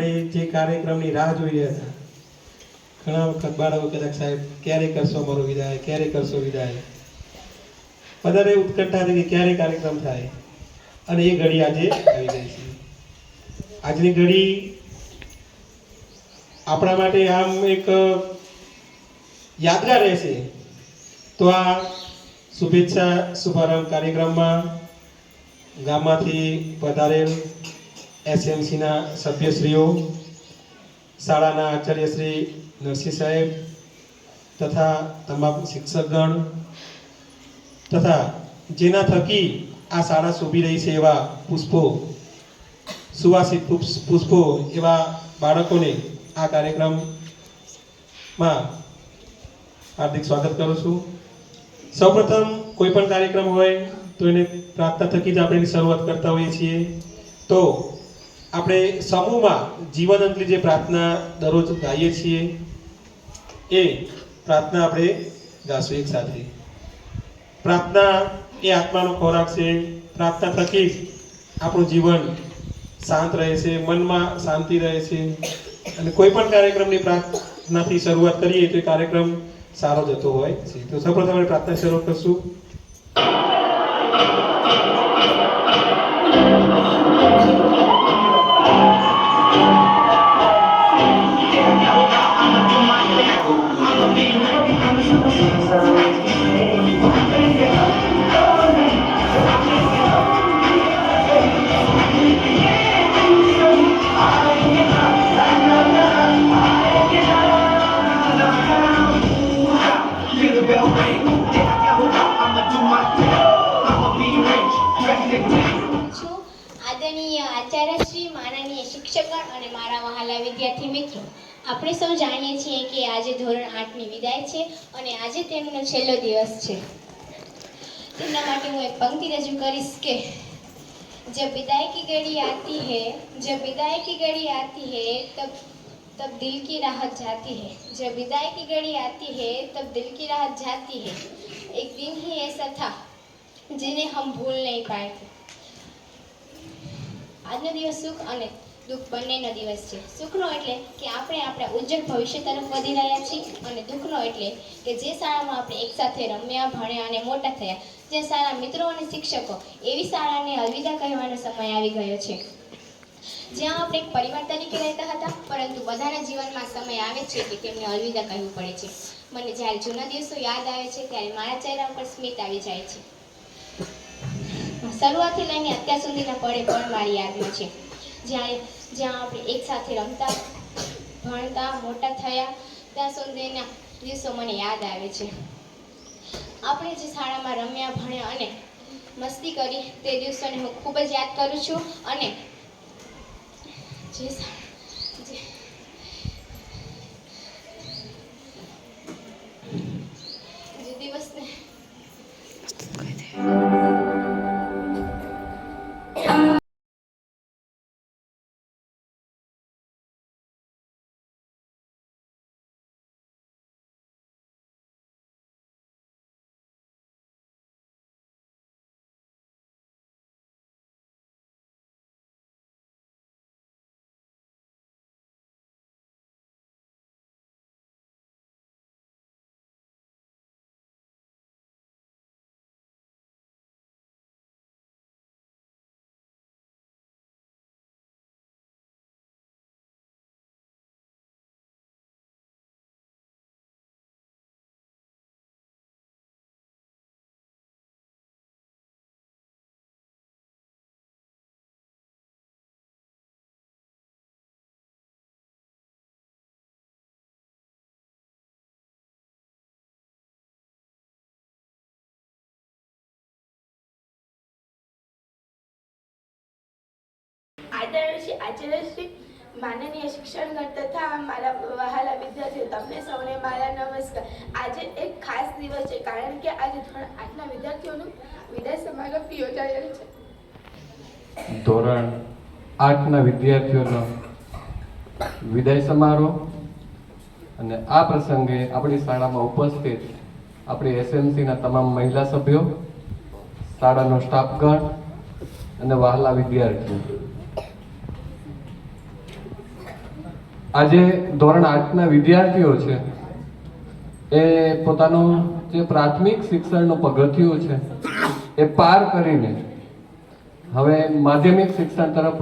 આપણે જે કાર્યક્રમની રાહ જોઈ રહ્યા હતા, ઘણા વખત બાળકો કદાચ સાહેબ, ક્યારે કરશો અમારો વિદાય? ક્યારે કરશો વિદાય? વધારે ઉત્કંઠા હતી કે ક્યારે કાર્યક્રમ થાય? અને એ ઘડી આજે આવી ગઈ છે. આજની ઘડી આપણા માટે આમ એક યાદગાર રહેશે. તો આ શુભેચ્છા, શુભારંભ કાર્યક્રમમાં ગામમાંથી પધારેલ એસએમસીના સભ્યશ્રીઓ, શાળાના આચાર્ય શ્રી નરસિંહ સાહેબ તથા તમામ શિક્ષકગણ તથા જેના થકી આ શાળા શોભી રહી છે એવા પુષ્પો, સુવાસિત પુષ્પો એવા બાળકોને આ કાર્યક્રમમાં હાર્દિક સ્વાગત કરું છું. સૌપ્રથમ કોઈ પણ કાર્યક્રમ હોય તો એને પ્રાર્થના થકી જ આપણે શરૂઆત કરતા હોઈએ છીએ. તો આપણે સમૂહમાં જીવન અંતલી જે પ્રાર્થના દરરોજ ગાઈએ છીએ, એ પ્રાર્થના આપણે ગાશું એક સાથે. પ્રાર્થના એ આત્માનો ખોરાક છે, પ્રાર્થના થકી આપણું જીવન શાંત રહે છે, મનમાં શાંતિ રહે છે. અને કોઈ પણ કાર્યક્રમની પ્રાર્થનાથી શરૂઆત કરીએ તો એ કાર્યક્રમ સારો જતો હોય છે. તો સૌપ્રથમ આપણે પ્રાર્થના શરૂ કરશું. આપણે સૌ જાણીએ છીએ કે આજે ધોરણ આઠની વિદાય છે અને આજે તેમનો છેલ્લો દિવસ છે તેમના માટે હું એક પંક્તિ રજૂ કરીશ કે जब विदाई की घड़ी आती है जब विदाई की घड़ी आती है तब तब दिल की राहत जाती है जब विदाई की घड़ी आती है तब दिल की राहत जाती है एक दिन ही ऐसा था जिन्हें हम भूल नहीं पाए थे આજનો દિવસ સુખ અને દુઃખ બંનેનો દિવસ છે. સુખનો એટલે કે આપણે આપણા ઉજ્જવળ ભવિષ્ય તરફ વધી રહ્યા છીએ અને દુઃખનો એટલે કે જે શાળામાં આપણે એકસાથે રમ્યા, ભણ્યા અને મોટા થયા, જે સારા મિત્રો અને શિક્ષકો એવી શાળાને અલવિદા કહેવાનો સમય આવી ગયો છે. જ્યાં આપણે એક પરિવાર તરીકે રહેતા હતા, પરંતુ બધાના જીવનમાં સમય આવે છે કે તેમને અલવિદા કહેવું પડે છે. મને જ્યારે જૂના દિવસો યાદ આવે છે, ત્યારે મારા ચહેરા પર સ્મિત આવી જાય છે. શરૂઆતથી લઈને અત્યાર સુધીના પળે પણ મારી યાદમાં છે. જ્યારે જ્યાં આપણે એકસાથે રમતા, ભણતા, મોટા થયા, ત્યાં સુધીના દિવસો મને યાદ આવે છે. આપણે જે શાળામાં રમ્યા, ભણ્યા અને મસ્તી કરી તે દિવસોને હું ખૂબ જ યાદ કરું છું અને જે શા- આદરણીય આચાર્યશ્રી, માનનીય શિક્ષણગણ તથા મારા વહાલા વિદ્યાર્થીઓ, તમને સૌને મારા નમસ્કાર. આજે એક ખાસ દિવસ છે, કારણ કે આજે ધોરણ આઠના વિદ્યાર્થીઓનું વિદાય સમારોહ યોજાયેલ છે. ધોરણ આઠના વિદ્યાર્થીઓનો વિદાય સમારોહ અને આ પ્રસંગે આપણી શાળામાં ઉપસ્થિત આપણી એસએમસીના તમામ મહિલા સભ્યો, શાળાનો સ્ટાફગણ અને વહાલા વિદ્યાર્થીઓ. આજે ધોરણ આઠના વિદ્યાર્થીઓ છે. એ પોતાનું જે પ્રાથમિક શિક્ષણનું પગથિયું છે, એ પાર કરીને હવે માધ્યમિક શિક્ષણ તરફ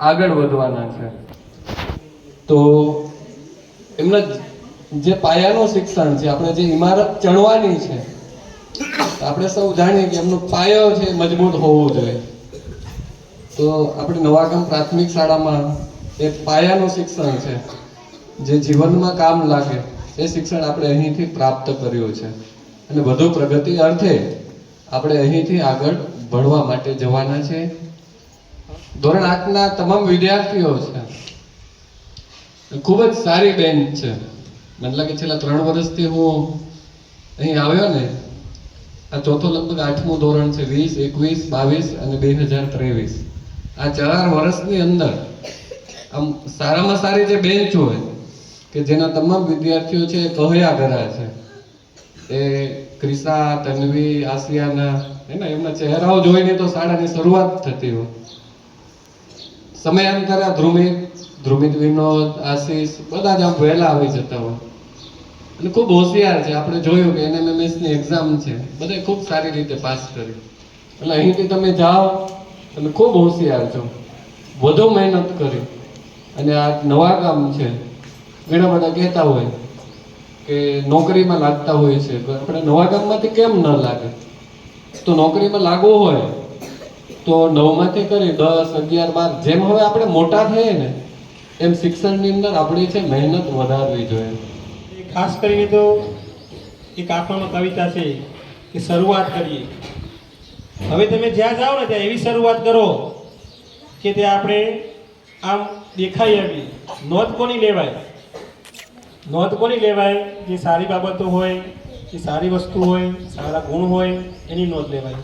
આગળ વધવાના છે. તો એમના જે પાયાનું શિક્ષણ છે, આપણે જે ઇમારત ચણવાની છે, આપણે સૌ જાણીએ કે એમનો પાયો છે મજબૂત હોવો જોઈએ. તો આપણે નવાગામ પ્રાથમિક શાળામાં એ પાયાનું શિક્ષણ છે. જે જીવનમાં કામ લાગે, એ શિક્ષણ આપણે અહીંથી પ્રાપ્ત કર્યું છે. અને વધુ પ્રગતિ અર્થે આપણે અહીંથી આગળ ભણવા માટે જવાના છે. ધોરણ આઠના તમામ વિદ્યાર્થીઓ છે. ખૂબ જ સારી બેન્ચ છે. મને લાગે છેલ્લા ત્રણ વર્ષથી હું અહીં આવ્યો ને, આ ચોથો લગભગ આઠમું ધોરણ છે, વીસ, એકવીસ, બાવીસ અને બે હજાર ત્રેવીસ. આ ચાર વર્ષની અંદર આમ સારામાં સારી જે બેન્ચ હોય, કે જેના તમામ વિદ્યાર્થીઓ છે એ કહ્યા કર્યા છે. એ ક્રિસા તન્વી, આસિયાના, એના એમના ચહેરાઓ જોઈને તો શાળાની શરૂઆત થતી હોય. સમયાંતરે ધ્રુમિત ધ્રુમિત વિનોદ, આશીષ, બધા જ આમ વહેલા આવી જતા હોય. અને ખૂબ હોશિયાર છે. આપણે જોયું કે એનએમએમએસની એક્ઝામ છે. બધે ખૂબ સારી રીતે પાસ કરી. એટલે અહીંથી તમે જાઓ, તમે ખૂબ હોશિયાર છો. વધુ મહેનત કરી. અને આ નવા કામ છે, ઘણા બધા કહેતા હોય કે નોકરીમાં લાગતા હોય છે આપણે નવા કામમાંથી કેમ ન લાગે? તો નોકરીમાં લાગવું હોય તો નવમાંથી કરી દસ, અગિયાર, બાર, જેમ હવે આપણે મોટા થઈએ ને, એમ શિક્ષણની અંદર આપણી છે મહેનત વધારવી જોઈએ. ખાસ કરીને તો એક આપવામાં કવિતા છે કે શરૂઆત કરીએ. હવે તમે જ્યાં જાઓ ને ત્યાં એવી શરૂઆત કરો કે તે આપણે આમ દેખાઈ આવી નોંધ કોની લેવાય? નોંધ કોની લેવાય? જે સારી બાબતો હોય, જે સારી વસ્તુ હોય, સારા ગુણ હોય, એની નોંધ લેવાય.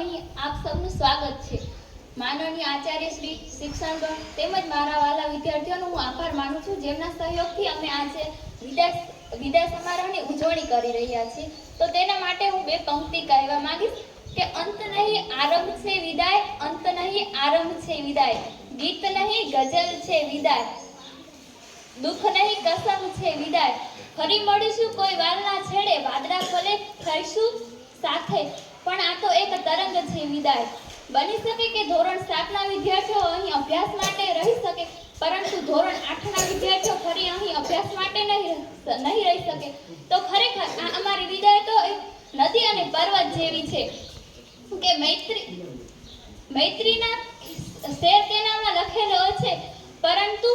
આપ સૌનું સ્વાગત છે. માનનીય આચાર્ય શ્રી શિક્ષણગણ તેમજ મારા વાલા વિદ્યાર્થીઓનો હું આભાર માનું છું. જેમના સહયોગથી અમે આજે વિદાય વિદાય સમારોહની ઉજવણી કરી રહ્યા છીએ. તો તેના માટે હું બે પંક્તિ કહેવા માંગીશ કે અંત નહીં, આરંભ છે વિદાય, અંત નહીં, આરંભ છે વિદાય. ગીત નહીં, ગઝલ છે વિદાય. દુઃખ નહીં, કસમ છે વિદાય. ફરી મળીશું કોઈ વાલના છેડે. વાદળા ફલે થઈશું સાથે. પણ આ તો એક તરંગ છે વિદાય. બની શકે કે ધોરણ સાતના વિદ્યાર્થીઓ અહીં અભ્યાસ માટે રહી શકે, પરંતુ ધોરણ આઠના વિદ્યાર્થીઓ ફરી અહીં અભ્યાસ માટે નહીં નહીં રહી શકે. તો ખરેખર આ અમારી વિદાય તો એક નદી અને પર્વત જેવી છે. કે મૈત્રી, મૈત્રીના શેર તેનામાં લખેલો છે, પરંતુ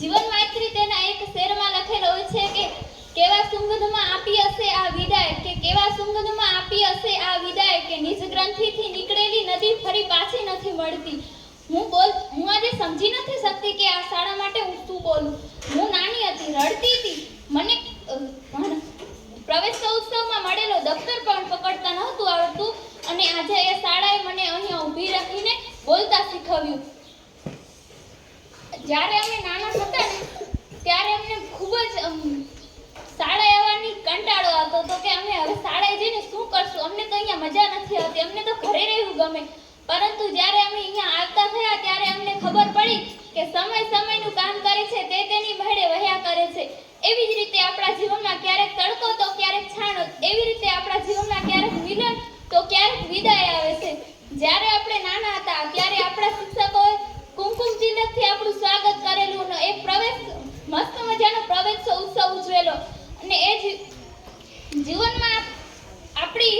જીવન મૈત્રી તેના એક શેરમાં લખેલો છે કે કેવા સુંગધમાં આપી હશે આ વિદાય કે કેવા સુંગધમાં આપી હશે આ વિદાય કે નિજ ગ્રંથિથી નીકળેલી નદી ફરી પાછી નથી મળતી હું બોલ, હું આજે સમજી નથી શકતી કે આ શાળા માટે હું શું બોલું? હું નાની હતી, રડતી હતી. મને પ્રવેશ ઉત્સવમાં મળેલો દફતર પણ પકડતા નહોતું આવડતું અને આજે એ શાળાએ મને અહીંયા ઊભી રાખીને બોલતા શીખવ્યું. જ્યારે અમે નાના હતા ને, ત્યારે અમને ખૂબ જ શાળાએ આવવાની કંટાળો આવતો તો કે અમે હવે શાળાએ જઈને શું કરશું? અમને તો અહીંયા મજા નથી આવતી. અમને તો ઘરે રહેવું ગમે. પરંતુ જ્યારે અમે અહીંયા આવતા થયા, ત્યારે અમને ખબર પડી કે સમય સમયનું કામ કરે છે, તે તેની મહેડે વહ્યા કરે છે. એવી જ રીતે આપણા જીવનમાં ક્યારેક તડકો તો ક્યારેક છાણો. એવી રીતે આપણા જીવનમાં ક્યારેક મિલન તો ક્યારેક વિદાય આવે છે. જ્યારે આપણે નાના હતા, ત્યારે આપણા શિક્ષકોએ કુમકુમ તિલકથી આપણું સ્વાગત કરેલું એક પ્રવેશ, મસ્ત મજાનો પ્રવેશ ઉત્સવ ઉજવેલો. અને એ જીવનમાં આપણી,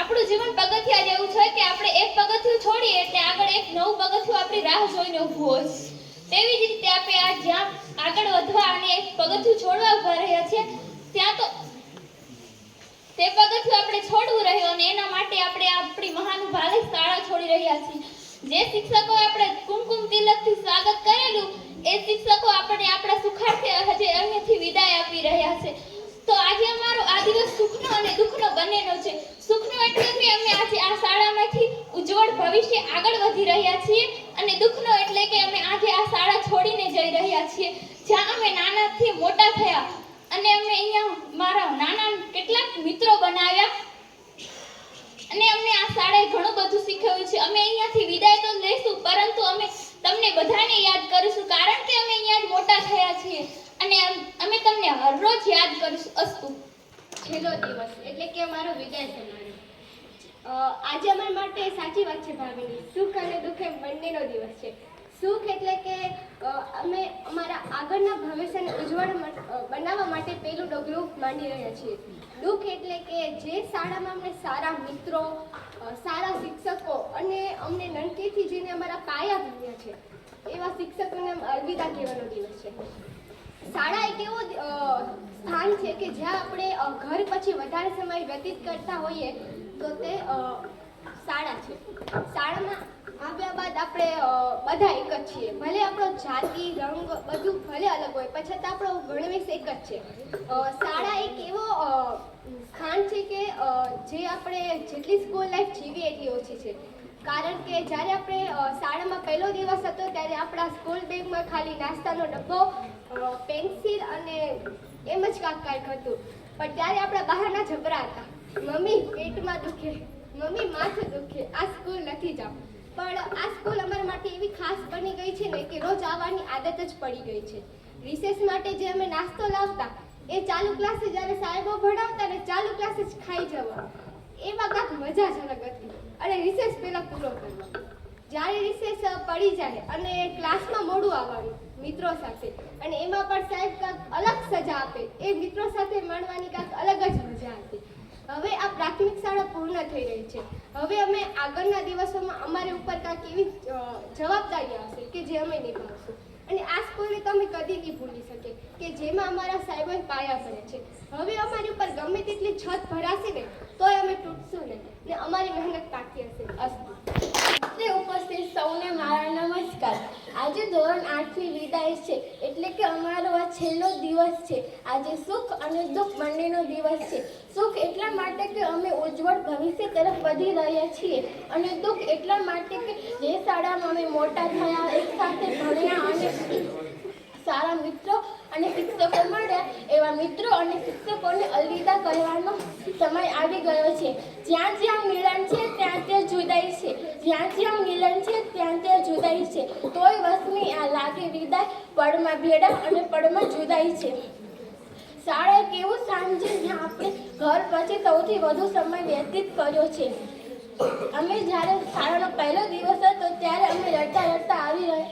આપણું જીવન પગથિયા જેવું છે કે આપણે એક પગથિયું છોડીએ એટલે આગળ એક નવું પગથિયું આપણી રાહ જોઈને ઊભું હોય તેવી જ રીતે આપણે આ જ્યાં આગળ વધવા અને એક પગથિયું છોડવા ઊભા રહ્યા છીએ, ત્યાં તો તે પગથિયું આપણે છોડવું રહ્યું અને એના માટે આપણે આપણી મહાનુભાવે શાળા છોડી રહ્યા છીએ. જે શિક્ષકો આપણે કુમકુમ તિલકથી સ્વાગત કરેલું, એ શિક્ષકો આપણને આપણા સુખાર્થે હજે અહીંયાથી વિદાય આપી રહ્યા છે. તો આજે અમારો આ દિવસ સુખનો અને દુઃખનો બંનેનો છે. સુખનો એટલે કે અમે આજે આ શાળામાંથી ઉજ્જવળ ભવિષ્ય આગળ વધી રહ્યા છીએ અને દુઃખનો એટલે કે અમે આજે આ શાળા છોડીને જઈ રહ્યા છીએ. જ્યાં અમે નાનાથી મોટા થયા અને અમે અહીંયા મારા નાના કેટલાક મિત્રો બનાવ્યા અને અમને આ શાળાએ ઘણું બધું શીખવ્યું છે. અમે અહીંયાથી વિદાય તો લઈશું પરંતુ અમે તમને બધાને યાદ કરીશું, કારણ કે અમે અહીંયા મોટા થયા છીએ. અને અમે તમને હરરોજ યાદ કરીશું અસ્તુ. છેલ્લો દિવસ, એટલે કે અમારો વિદાય સમારોહ આજે અમારા માટે સાચી વાત છે ભાવિની સુખ અને દુઃખ એ બંનેનો દિવસ છે. સુખ એટલે કે અમે અમારા આગળના ભવિષ્યને ઉજ્જવળ બનાવવા માટે પહેલું ડગલું માંડી રહ્યા છીએ. દુઃખ એટલે કે જે શાળામાં અમને સારા મિત્રો સારા શિક્ષકો અને અમને નનકીથી જેને અમારા પાયા ભણ્યા છે. એવા શિક્ષકોને અલવિદા કહેવાનો દિવસ છે. શાળા એક એવો સ્થાન છે કે જ્યાં આપણે ઘર પછી વધારે સમય વ્યતીત કરતા હોઈએ તો તે શાળા છે. શાળામાં આવ્યા બાદ આપણે બધા એક જ છીએ. ભલે આપણો જાતિ, રંગ બધું ભલે અલગ હોય પણ છતાં આપણો ગણવેશ એક જ છે. શાળા એક એવો સ્થાન છે કે જે આપણે જેટલી સ્કૂલ લાઈફ જીવીએ એટલી ઓછી છે. કારણ કે જ્યારે આપણે શાળામાં પહેલો દિવસ હતો ત્યારે આપણા સ્કૂલ બેગમાં ખાલી નાસ્તાનો ડબ્બો પેન્સિલ અને એમ જ કાંક કાંઈક હતું. પણ ત્યારે આપણા બહારના જબરા હતા. મમ્મી, પેટમાં દુખે. મમ્મી, માથું દુખે. આ સ્કૂલ નથી જાવ. પણ આ સ્કૂલ અમારા માટે એવી ખાસ બની ગઈ છે ને કે રોજ આવવાની આદત જ પડી ગઈ છે. રિસેસ માટે જે અમે નાસ્તો લાવતા, એ ચાલુ ક્લાસે જ્યારે સાહેબો ભણાવતા ને ચાલુ ક્લાસે જ ખાઈ જવા. એમાં કાંક મજા જ અલગ હતી. અને રિસેસ પહેલા પૂરો કરવો જ્યારે રિસેસ પડી જાય અને ક્લાસમાં મોડું આવવાનું મિત્રો સાથે. અને એમાં પણ સાહેબ કાંક અલગ સજા આપે. એ મિત્રો સાથે માણવાની કાંક અલગ જ મજા હતી. હવે આ પ્રાથમિક શાળા પૂર્ણ થઈ રહી છે. હવે અમે આગળના દિવસોમાં અમારી ઉપર કાંઈક એવી જવાબદારી આવશે કે જે અમે નિભાવશું. અને આ સ્કૂલને તમે કદી નહીં ભૂલી શકે કે જેમાં અમારા સાહેબો પાયા પડે છે. હવે અમારી ઉપર ગમે તેટલી છત ભરાશે ને, તોય અમે તૂટશું ને ને અમારી મહેનત પાકી હશે. અસ્તુ. ઉપસ્થિત સૌને મારા નમસ્કાર. આજે ધોરણ આઠની વિદાય છે, એટલે કે અમારો આ છેલ્લો દિવસ છે. આજે સુખ અને દુઃખ બંનેનો દિવસ છે. સુખ એટલા માટે કે અમે ઉજ્જવળ ભવિષ્ય તરફ વધી રહ્યા છીએ અને દુઃખ એટલા માટે કે જે શાળામાં અમે મોટા થયા, એક સાથે ભણ્યા અને સારા મિત્રો અને શિક્ષકો મળ્યા એવા મિત્રો અને શિક્ષકોને અલવિદા કહેવાનો સમય આવી ગયો છે. જ્યાં જ્યાં મિલન છે, ત્યાં ત્યાં જુદાઈ છે. જ્યાં જ્યાં મિલન છે, ત્યાં ત્યાં જુદાઈ છે. તોય વસની આ લાગે વિદાય, પળમાં ભેડા અને પળમાં જુદાઈ છે. શાળા સ્થાન છે જ્યાં આપણે ઘર પછી સૌથી વધુ સમય વ્યતીત કર્યો છે. અમે જ્યારે શાળાનો પહેલો દિવસ હતો, ત્યારે અમે રડતા રડતા આવી રહ્યા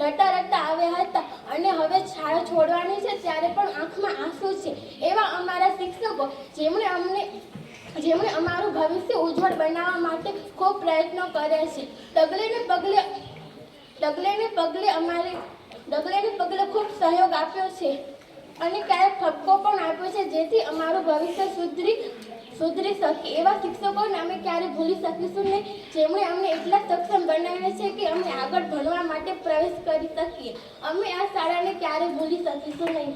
રડતા રડતા આવ્યા હતા. અને હવે શાળા છોડવાની છે ત્યારે પણ આંખમાં આંસુ છે. એવા અમારા શિક્ષકો જેમણે અમને, જેમણે અમારું ભવિષ્ય ઉજ્જવળ બનાવવા માટે ખૂબ પ્રયત્નો કર્યા છે. ડગલે ને પગલે, ડગલે ને પગલે અમારે, ડગલે ને પગલે ખૂબ સહયોગ આપ્યો છે. અને ક્યારેક ઠપકો પણ આપ્યો છે જેથી અમારું ભવિષ્ય સુધરી સુધરી શકે. એવા શિક્ષકોને અમે ક્યારે ભૂલી શકીશું નહીં. જેમણે અમને એટલા સક્ષમ બનાવ્યા છે કે અમે આગળ ભણવા માટે પ્રવેશ કરી શકીએ. અમે આ શાળાને ક્યારે ભૂલી શકીશું નહીં.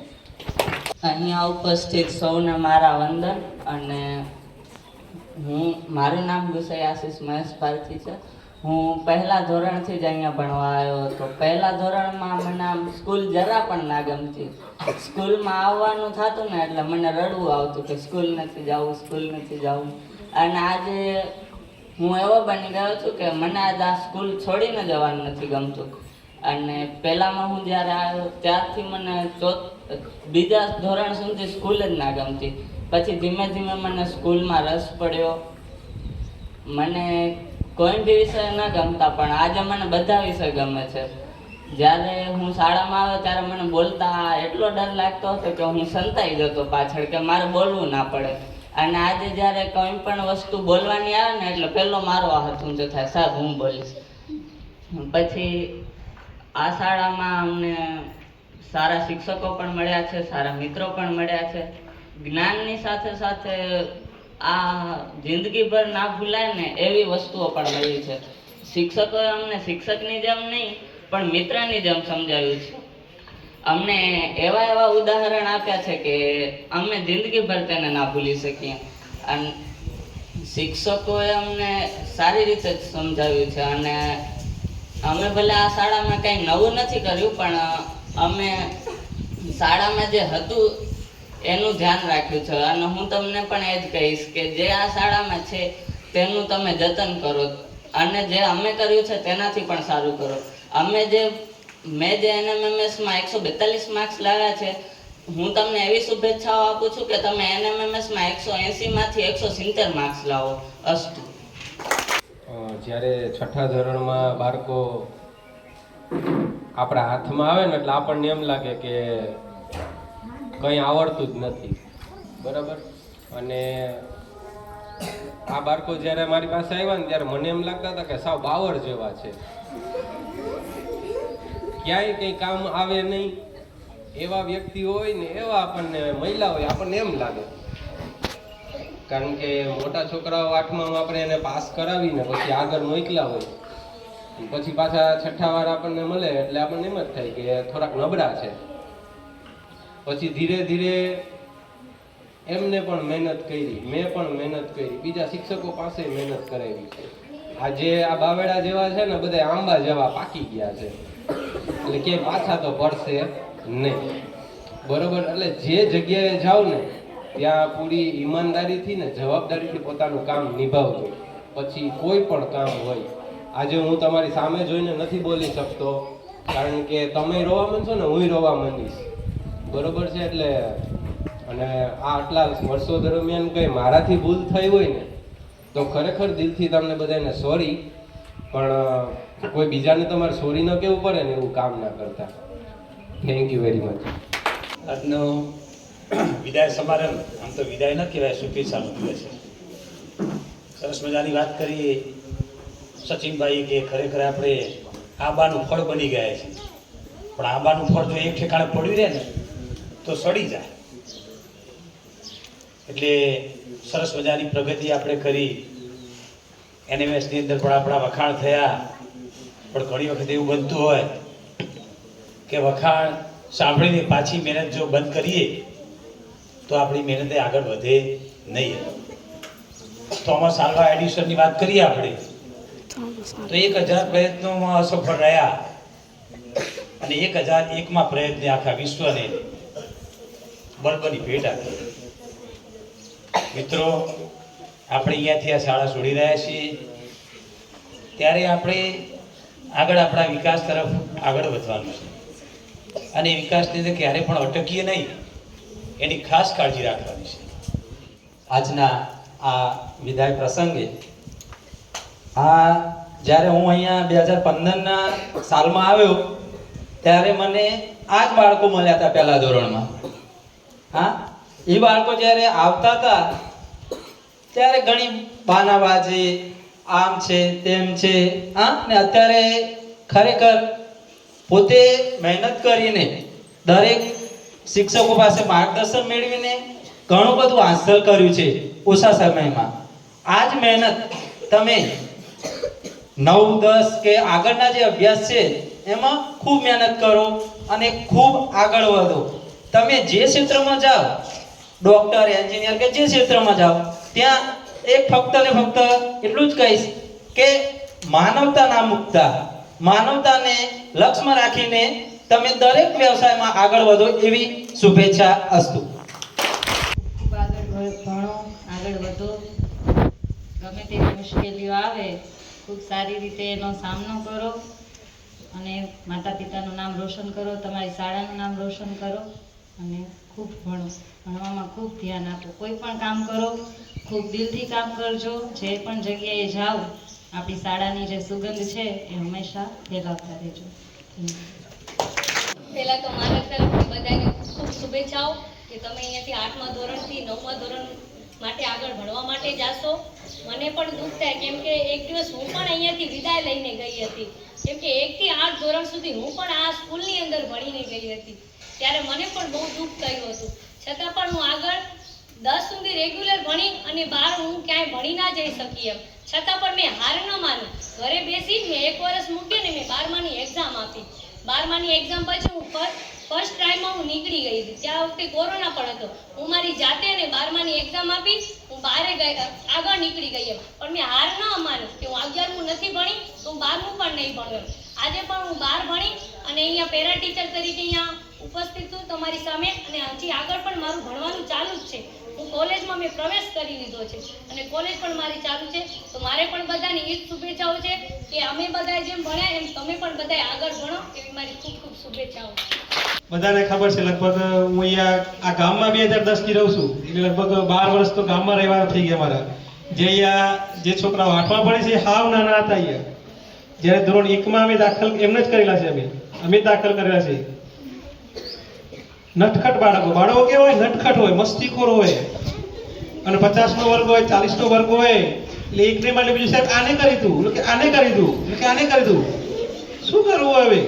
અહીંયા ઉપસ્થિત સૌને મારા વંદન અને હું, મારું નામ વિષય આશીષ મહેશ ભારતી છે. હું પહેલા ધોરણથી જ અહીંયા ભણવા આવ્યો હતો. પહેલા ધોરણમાં મને આમ સ્કૂલ જરા પણ ના ગમતી. સ્કૂલમાં આવવાનું થતું ને એટલે મને રડવું આવતું કે સ્કૂલ નથી જવું સ્કૂલ નથી જવું અને આજે હું એવો બની ગયો છું કે મને આજ આ સ્કૂલ છોડીને જવાનું નથી ગમતું. અને પહેલામાં હું જ્યારે આવ્યો ત્યારથી મને ચોથ, બીજા ધોરણ સુધી સ્કૂલ જ ના ગમતી. પછી ધીમે ધીમે મને સ્કૂલમાં રસ પડ્યો. મને કોઈ બી વિષય ન ગમતા, પણ આજે મને બધા વિષય ગમે છે. જ્યારે હું શાળામાં આવ્યો ત્યારે મને બોલતા એટલો ડર લાગતો હતો કે હું સંતાઈ જતો પાછળ કે મારે બોલવું ના પડે. અને આજે જ્યારે કોઈ પણ વસ્તુ બોલવાની આવે ને એટલે પહેલો મારો હાથ ઊંચો થાય, સાહેબ, હું બોલીશ. પછી આ શાળામાં અમને સારા શિક્ષકો પણ મળ્યા છે, સારા મિત્રો પણ મળ્યા છે. જ્ઞાનની સાથે સાથે આ જિંદગીભર ના ભૂલાય ને એવી વસ્તુઓ પણ મળી છે. શિક્ષકોએ અમને શિક્ષકની જેમ નહીં, પણ મિત્રની જેમ સમજાવ્યું છે. અમને એવા એવા ઉદાહરણ આપ્યા છે કે અમે જિંદગીભર તેને ના ભૂલી શકીએ. અને શિક્ષકોએ અમને સારી રીતે જ સમજાવ્યું છે અને અમે ભલે આ શાળામાં કંઈ નવું નથી કર્યું, પણ અમે શાળામાં જે હતું એનું ધ્યાન રાખ્યું છે. અને હું તમને પણ એ જ કહીશ કે જે આ શાળામાં છે, તેનું તમે જતન કરો. અને જે અમે કર્યું છે, તેનાથી પણ સારું કરો. અમે જે, મેં જે એનએમએમએસમાં એકસો બેતાલીસ માર્ક્સ લાવ્યા છે, હું તમને એવી શુભેચ્છાઓ આપું છું કે તમે એનએમએમએસમાં એકસો એંસીમાંથી એકસો સિત્તેર માર્ક્સ લાવો. અસ્તુ. જ્યારે છઠ્ઠા ધોરણમાં બાળકો આપણા હાથમાં આવે ને એટલે આપણને એમ લાગે કે કંઈ આવડતું જ નથી. બરાબર? અને આ બાળકો જ્યારે મારી પાસે આવ્યા ને ત્યારે મને એમ લાગતા હતા કે સાવ બાવર જેવા છે. ક્યાંય કંઈ કામ આવે નહીં. એવા વ્યક્તિ હોય ને એવા આપણને મહિલા હોય, આપણને એમ લાગે. કારણ કે મોટા છોકરાઓ આઠમામાં આપણે એને પાસ કરાવીને પછી આગળ મોકલા હોય. પછી પાછા છઠ્ઠા વાર આપણને મળે એટલે આપણને એમ જ થાય કે થોડાક નબળા છે. પછી ધીરે ધીરે એમને પણ મહેનત કરી, મેં પણ મહેનત કરી. બીજા શિક્ષકો પાસે મહેનત કરાવી છે. આજે આ બાવેડા જેવા છે ને બધા આંબા જેવા પાકી ગયા છે. એટલે કે પાછા તો પડશે નહીં. બરોબર? એટલે જે જગ્યાએ જાવ ને, ત્યાં પૂરી ઈમાનદારીથી ને જવાબદારીથી પોતાનું કામ નિભાવજો. પછી કોઈ પણ કામ હોય. આજે હું તમારી સામે જોઈને નથી બોલી શકતો, કારણ કે તમે રોવા માંડશો ને, હું રોવા માંડીશ. બરોબર છે એટલે અને આ આટલા વર્ષો દરમિયાન કંઈ મારાથી ભૂલ થઈ હોય ને, તો ખરેખર દિલથી તમને બધાને સોરી પણ કોઈ બીજાને તમારે સોરી ન કહેવું પડે ને એવું કામ ના કરતા. થેન્ક યુ વેરી મચ આજનો વિદાય સમારંભ, આમ તો વિદાય ન કહેવાય, શુભેચ્છાનો દિવસ છે. સરસ મજાની વાત કરીએ સચિનભાઈ કે ખરેખર આપણે આંબાનું ફળ બની ગયા છે. પણ આંબાનું ફળ જો એક ઠેકાણે પડ્યું રહે ને તો સડી જાય. એટલે સરસ મજાની પ્રગતિ આપણે કરી. એનએમએસની અંદર પણ આપણા વખાણ થયા. પણ ઘણી વખત એવું બનતું હોય કે વખાણ સાંભળીને પાછી મહેનત જો બંધ કરીએ, તો આપણી મહેનતે આગળ વધે નહીં. થોમસ આલ્વા એડિશનની વાત કરીએ આપણે. તો એક હજાર પ્રયત્નોમાં અસફળ રહ્યા. અને એક હજાર એકમાં પ્રયત્ને આખા વિશ્વને બળબની ભેટ આપી. મિત્રો, આપણે અહીંયાથી આ શાળા છોડી રહ્યા છીએ. ત્યારે આપણે આગળ આપણા વિકાસ તરફ આગળ વધવાનું છે. અને વિકાસની અંદર ક્યારે પણ અટકીએ નહીં, એની ખાસ કાળજી રાખવાની છે. આજના આ વિદાય પ્રસંગે, આ જ્યારે હું અહીંયા બે હજાર પંદરના સાલમાં આવ્યો, ત્યારે મને આ જ બાળકો મળ્યા હતા પહેલા ધોરણમાં. હા? એ બાળકો જ્યારે આવતા હતા, ત્યારે ઘણી બાનાબાજી, આમ છે, તેમ છે, હા? ને અત્યારે ખરેખર પોતે મહેનત કરીને દરેક શિક્ષકો પાસે માર્ગદર્શન મેળવીને ઘણું બધું હાંસલ કર્યું છે ઓછા સમયમાં. આ જ મહેનત તમે નવ, દસ કે આગળના જે અભ્યાસ છે, એમાં ખૂબ મહેનત કરો અને ખૂબ આગળ વધો. તમે જે ક્ષેત્રમાં જાઓ ડોક્ટર એન્જિનિયર કે જે ક્ષેત્રમાં જાઓ, ત્યાં એક ફક્ત ને ફક્ત એટલું જ કહીશ કે માનવતા ના મુકતા, માનવતાને લક્ષ્યમાં રાખીને તમે દરેક વ્યવસાયમાં આગળ વધો એવી શુભેચ્છા અસ્તુ. ખૂબ આગળ ભણો, આગળ વધો. ગમે તેવી મુશ્કેલીઓ આવે, ખૂબ સારી રીતે એનો સામનો કરો અને માતા પિતાનું નામ રોશન કરો, તમારી શાળાનું નામ રોશન કરો. અને ખૂબ ભણો, ભણવામાં ખૂબ ધ્યાન આપો. કોઈ પણ કામ કરો, ખૂબ દિલથી કામ કરજો. જે પણ જગ્યાએ જાઓ, આપણી શાળાની જે સુગંધ છે એ હંમેશા ફેલાવતા રહેજો પહેલાં તો મારા તરફથી બધાને ખૂબ શુભેચ્છાઓ કે તમે અહીંયાથી આઠમા ધોરણથી નવમા ધોરણ માટે આગળ ભણવા માટે જાશો. મને પણ દુઃખ થાય, કેમ કે એક દિવસ હું પણ અહીંયાથી વિદાય લઈને ગઈ હતી. કેમ કે એકથી આઠ ધોરણ સુધી હું પણ આ સ્કૂલની અંદર ભણીને ગઈ હતી. ત્યારે મને પણ બહુ દુઃખ થયું હતું. છતાં પણ હું આગળ દસ સુધી રેગ્યુલર ભણી અને બાર હું ક્યાંય ભણી ના જઈ શકી એમ. છતાં પણ મેં હાર ન માની. ઘરે બેસી મેં એક વર્ષ મૂકીને મેં બારમાની એક્ઝામ આપી. બારમાની એક્ઝામ પછી હું ફર્સ્ટ ટાઈમમાં હું નીકળી ગઈ હતી. ત્યાં વખતે કોરોના પણ હતો. હું મારી જાતે અને બારમાની એક્ઝામ આપી, હું બારે ગઈ, આગળ નીકળી ગઈ એમ. પણ મેં હાર ન માનું કે હું અગિયારમું નથી ભણી, તો હું બારમું પણ નહીં ભણ્યો આજે પણ હું બાર ભણી અને અહીંયા પેરા ટીચર તરીકે અહીંયા ઉપસ્થિત છું તમારી સામે અને હજી આગળ પણ મારું ભણવાનું ચાલુ જ છે. હું કોલેજમાં મેં પ્રવેશ કરી લીધો છે અને કોલેજ પણ મારી ચાલુ છે. તો મારે પણ બધાની એ જ શુભેચ્છાઓ છે કે અમે બધા જેમ ભણ્યા એમ તમે પણ બધા આગળ ભણો એવી મારી ખૂબ ખૂબ શુભેચ્છાઓ બધાને ખબર છે, લગભગ હું અહીંયા આ ગામમાં બે હજાર દસથી રહું છું. એટલે લગભગ બાર વર્ષ તો ગામમાં રહેવાના થઈ ગયા મારા. જે અહીંયા જે છોકરાઓ આઠમાં ભણે છે હાવ નાના હતા અહીંયા. જ્યારે ધોરણ એકમાં અમે દાખલ, એમને જ કરેલા છે અમે. અમે દાખલ કરેલા છે. નટખટ બાળકો. બાળકો કેવા હોય? નટખટ હોય, મસ્તીખોર હોય. અને પચાસ નો વર્ગ હોય ચાલીસ નો વર્ગ હોય. એટલે એકને માટે બીજું સાહેબ આને કરી દઉં. કે આને કરી દઉં. કે આને કરી દઉં. શું કરવું હવે?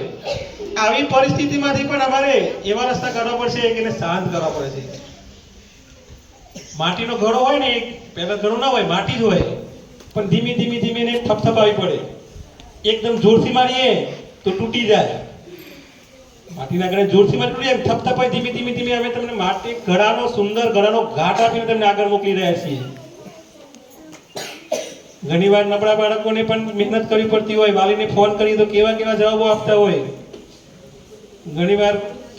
આવી પરિસ્થિતિમાંથી પણ અમારે એવા રસ્તા કાઢવા પડશે કે એને શાંત કરવા પડે છે. માટીનો ઘડો હોય ને એક, પહેલા ઘડો ના હોય, માટી જ હોય. પણ ધીમે ધીમે ધીમે એને થપથપાવી પડે. એકદમ જોરથી મારીએ તો તૂટી જાય. માટીના ઘડે જોરથી મારી તૂટી જાય થપથપાઈ ધીમે ધીમે ધીમે અમે તમને માટી, ઘડાનો, સુંદર ઘડાનો ઘાટ આપીને તમને આગળ મોકલી રહ્યા છીએ. ઘણીવાર નબળા બાળકોને પણ મહેનત કરવી પડતી હોય, વાલીને ફોન કરી તો કેવા કેવા જવાબો આપતા હોય. ઘણીવાર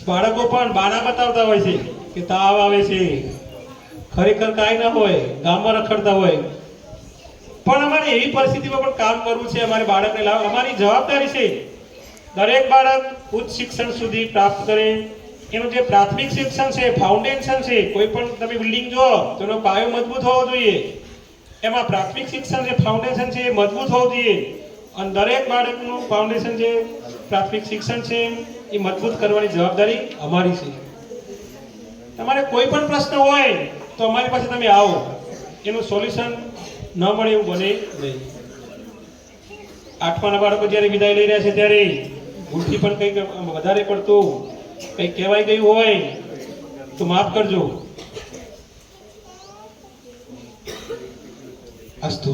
બાળકો પણ બાના બતાવતા હોય છે કે તાવ આવે છે, ખરેખર કાંઈ ના હોય, ગામમાં રખડતા હોય. પણ અમારે એવી પરિસ્થિતિમાં પણ કામ કરવું છે, અમારે બાળકને લાવ અમારી જવાબદારી છે દરેક બાળક ઉચ્ચ શિક્ષણ સુધી પ્રાપ્ત કરે. એનું જે પ્રાથમિક શિક્ષણ છે ફાઉન્ડેશન છે, કોઈ પણ તમે બિલ્ડિંગ જો તો એનો પાયો મજબૂત હોવો જોઈએ. એમાં પ્રાથમિક શિક્ષણ જે ફાઉન્ડેશન છે એ મજબૂત હોવું જોઈએ. અને દરેક બાળકનું ફાઉન્ડેશન જે પ્રાથમિક શિક્ષણ છે, એ મજબૂત કરવાની જવાબદારી અમારી છે. તમારે કોઈ પણ પ્રશ્ન હોય, તો અમારી પાસે તમે આવો. એનું સોલ્યુશન ન મળે એવું બને નહીં. આઠમાના બાળકો જ્યારે વિદાય લઈ રહ્યા છે ત્યારે ભૂલથી પણ કંઈક વધારે પડતું કંઈક કહેવાય ગયું હોય, તો માફ કરજો. અસ્તુ.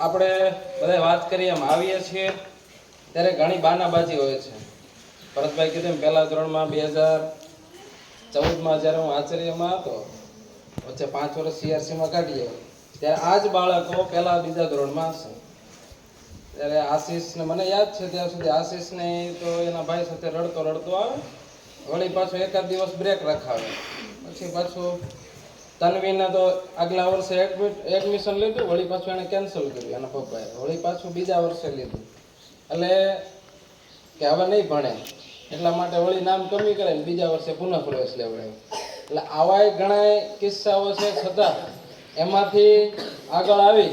આપણે બધા વાત કરીએ એમ આવીએ છીએ. ત્યારે ઘણી બાનાબાજી હોય છે. ભરતભાઈ કીધું એમ, પહેલા ધોરણમાં બે હજાર ચૌદમાં જ્યારે હું આચાર્યમાં હતો, વચ્ચે પાંચ વર્ષ સીઆરસીમાં કાઢીએ. ત્યારે આ જ બાળકો પહેલા બીજા ધોરણમાં હશે. ત્યારે આશીષને મને યાદ છે ત્યાં સુધી આશીષને તો એના ભાઈ સાથે રડતો રડતો આવે, વળી પાછો એકાદ દિવસ બ્રેક રખાવે. પછી પાછું તન્વીને તો આગલા વર્ષે એડમિશન લીધું, વળી પાછું એને કેન્સલ કર્યું એના પપ્પાએ. વળી પાછું બીજા વર્ષે લીધું. એટલે કે હવે નહીં ભણે. એટલા માટે વળી નામ કમી કરે ને બીજા વર્ષે પુનઃ પ્રવેશ લેવડાય. એટલે આવાય ઘણા કિસ્સાઓ છે. છતાં એમાંથી આગળ આવી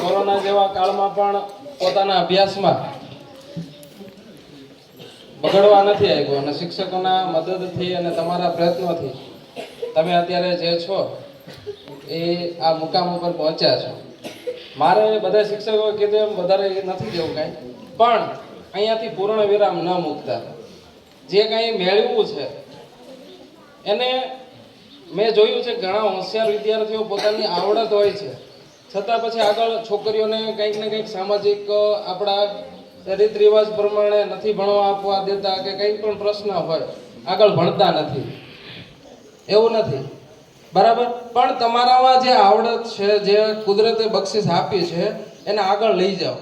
કોરોના જેવા કાળમાં પણ પોતાના અભ્યાસમાં બગડવા નથી આવ્યો અને શિક્ષકોના મદદથી અને તમારા પ્રયત્નોથી તમે અત્યારે જે છો એ આ મુકામ ઉપર પહોંચ્યા છો. મારે બધા શિક્ષકો કીધું એમ, વધારે નથી જેવું કાંઈ. પણ અહીંયાથી પૂર્ણ વિરામ ન મૂકતા. જે કાંઈ મેળવવું છે, એને મેં જોયું છે ઘણા હોશિયાર વિદ્યાર્થીઓ પોતાની આવડત હોય છે. છતાં પછી આગળ છોકરીઓને કંઈક ને કંઈક સામાજિક આપણા રીત રિવાજ પ્રમાણે નથી ભણવા આપવા દેતા કે કંઈ પણ પ્રશ્ન હોય, આગળ ભણતા નથી. એવું નથી. બરાબર? પણ તમારામાં જે આવડત છે, જે કુદરતે બક્ષિસ આપી છે, એને આગળ લઈ જાઓ.